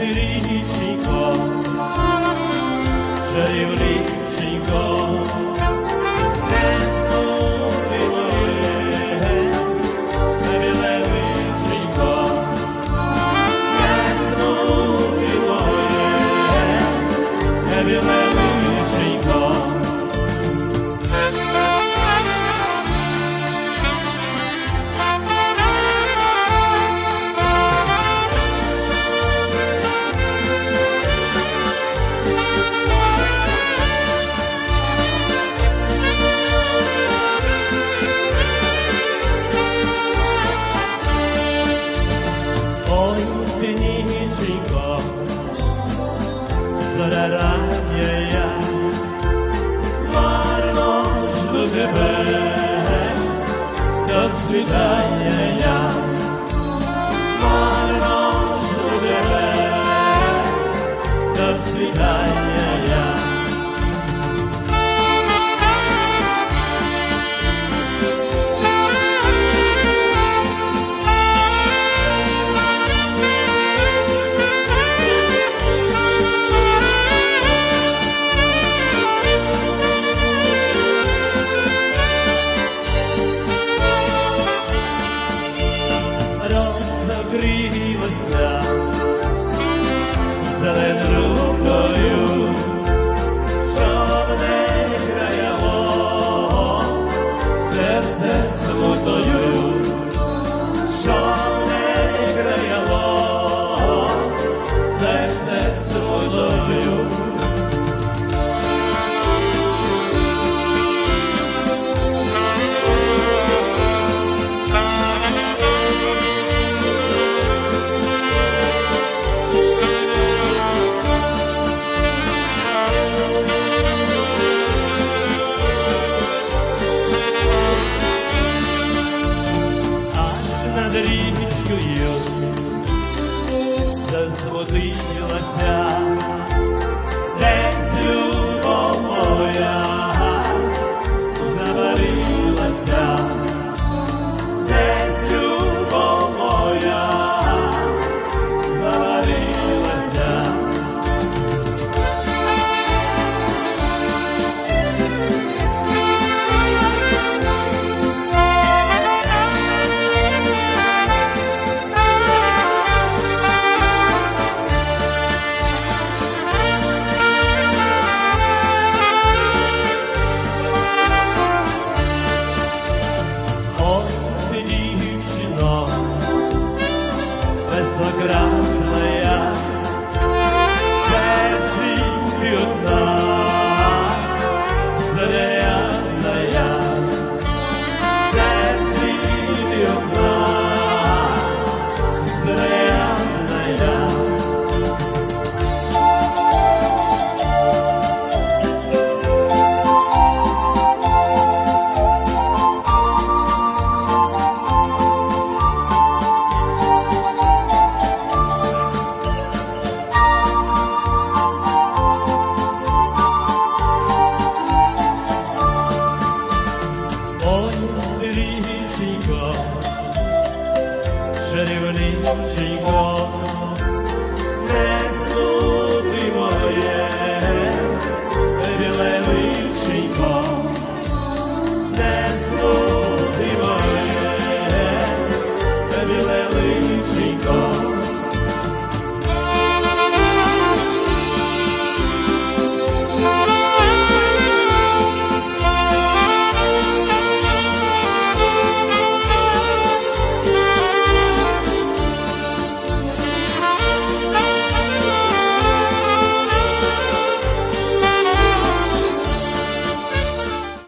річенько, чарівниченько, я, марно жду тебе, до свидання серце смутою, що не крило, серце смутою. річкою, засводилася. чарівничий бог.